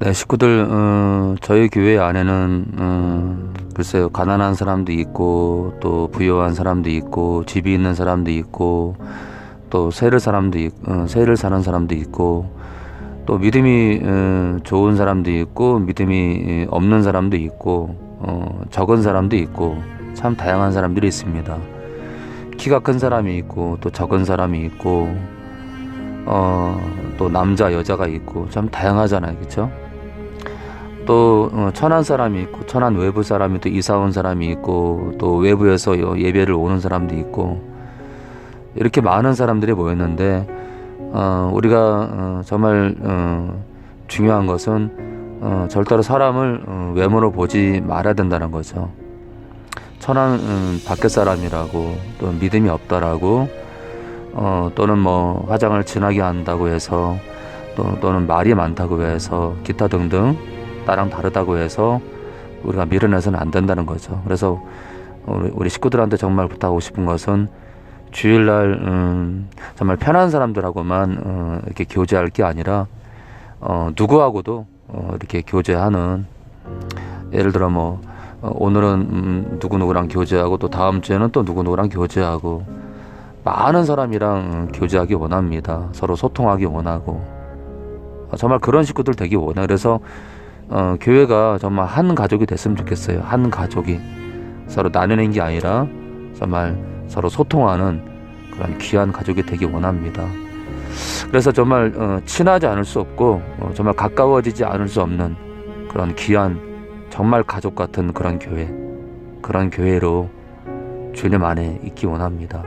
네, 식구들, 어, 저희 교회 안에는, 어, 글쎄요, 가난한 사람도 있고, 또 부유한 사람도 있고, 집이 있는 사람도 있고, 또 새를 사람도 있, 어, 새를 사는 사람도 있고, 또 믿음이 어, 좋은 사람도 있고, 믿음이 없는 사람도 있고, 어, 적은 사람도 있고, 참 다양한 사람들이 있습니다. 키가 큰 사람이 있고, 또 적은 사람이 있고, 어, 또 남자, 여자가 있고, 참 다양하잖아요, 그쵸? 또 어, 천안 사람이 있고 천안 외부 사람이 또 이사 온 사람이 있고 또 외부에서 여- 예배를 오는 사람도 있고 이렇게 많은 사람들이 모였는데 어, 우리가 어, 정말 어, 중요한 것은 어, 절대로 사람을 어, 외모로 보지 말아야 된다는 거죠. 천안 음, 밖에 사람이라고 또 믿음이 없다라고 어, 또는 뭐 화장을 진하게 한다고 해서 또, 또는 말이 많다고 해서 기타 등등 나랑 다르다고 해서 우리가 밀어내서는 안 된다는 거죠. 그래서 우리, 식구들한테 정말 부탁하고 싶은 것은 주일날 음, 정말 편한 사람들하고만 어, 이렇게 교제할 게 아니라 어, 누구하고도 어, 이렇게 교제하는 예를 들어 뭐 어, 오늘은 음, 누구 누구랑 교제하고 또 다음 주에는 또 누구 누구랑 교제하고 많은 사람이랑 음, 교제하기 원합니다. 서로 소통하기 원하고 어, 정말 그런 식구들 되기 원해. 그래서 어, 교회가 정말 한 가족이 됐으면 좋겠어요. 한 가족이 서로 나누는 게 아니라 정말 서로 소통하는 그런 귀한 가족이 되기 원합니다. 그래서 정말 어, 친하지 않을 수 없고 어, 정말 가까워지지 않을 수 없는 그런 귀한 정말 가족 같은 그런 교회 그런 교회로 주님 안에 있기 원합니다.